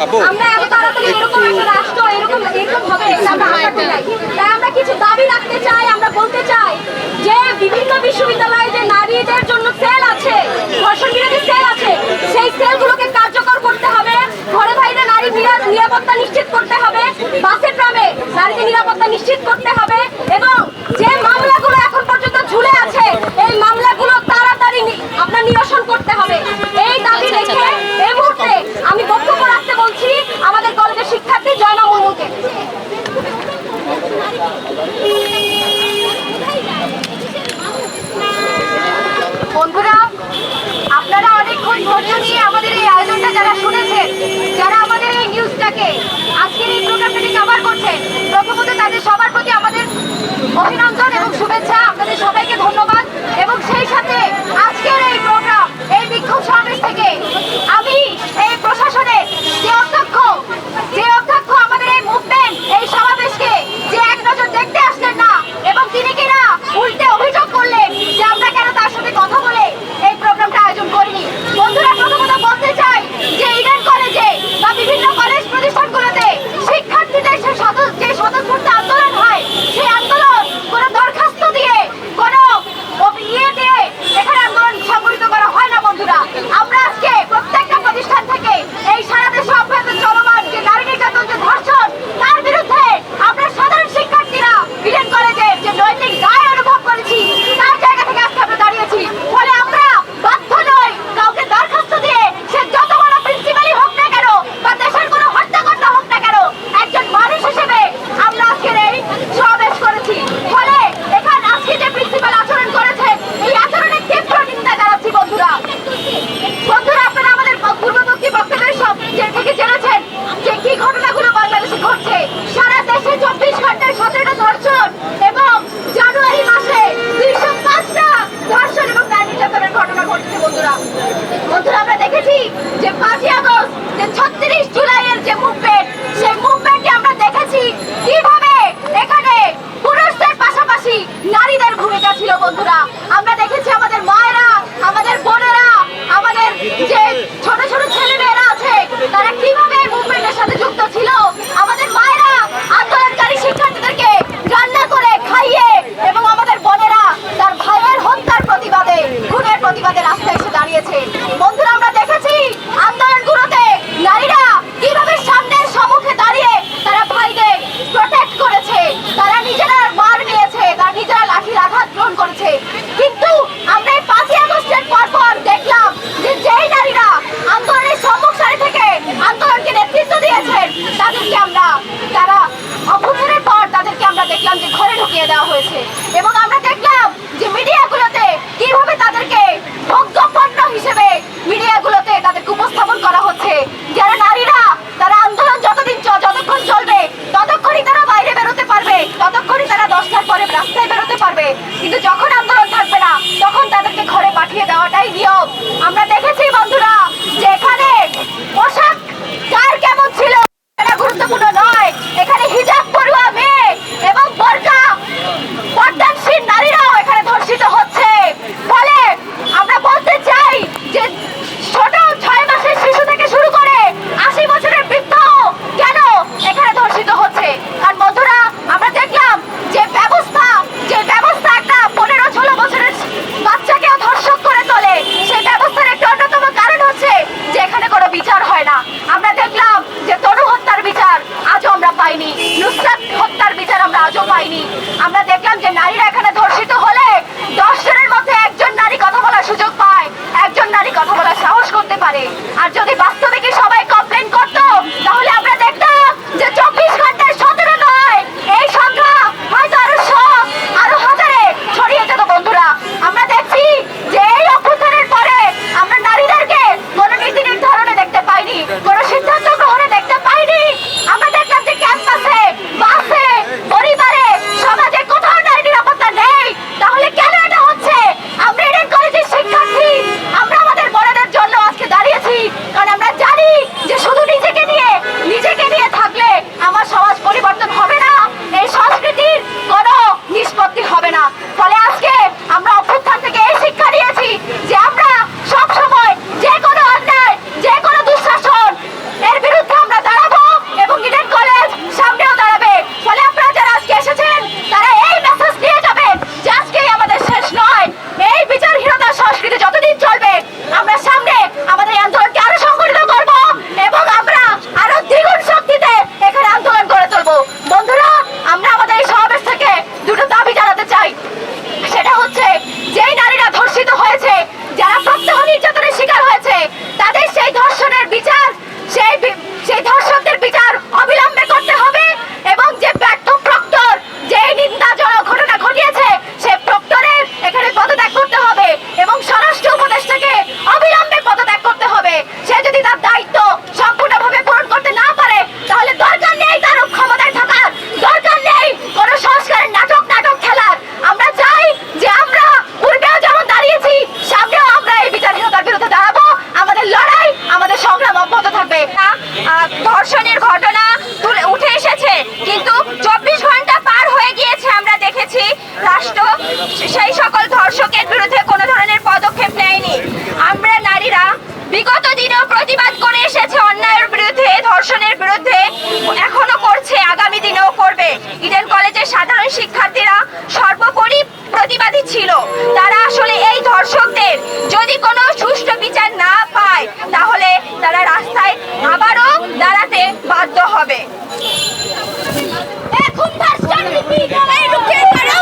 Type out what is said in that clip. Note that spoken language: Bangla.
আপু আপনাকে। আজকের এই প্রোগ্রামটা আবার করছেন প্রতিবাদে রাস্তায় এসে দাঁড়িয়েছে। বন্ধুরা, আমরা দেখেছি আন্দোলনগুলোতে নারীরা কীভাবে সামনের সম্মুখে দাঁড়িয়ে তারা ভাইদের প্রোটেক্ট করেছে, তারা নিজেরা মার নিয়েছে, তারা নিজেরা লাঠির আঘাত গ্রহণ করেছে। কিন্তু আমরা এই পাঁচই আগস্টের পর দেখলাম যে যেই নারীরা আন্দোলনের সম্মুখ সারি থেকে আন্দোলনকে নেতৃত্ব দিয়েছেন, তাদেরকে আমরা, তারা অভ্যুত্থানের পর তাদেরকে আমরা দেখলাম যে ঘরে ঢুকিয়ে দেওয়া হয়েছে। এবং ধর্ষণের ঘটনা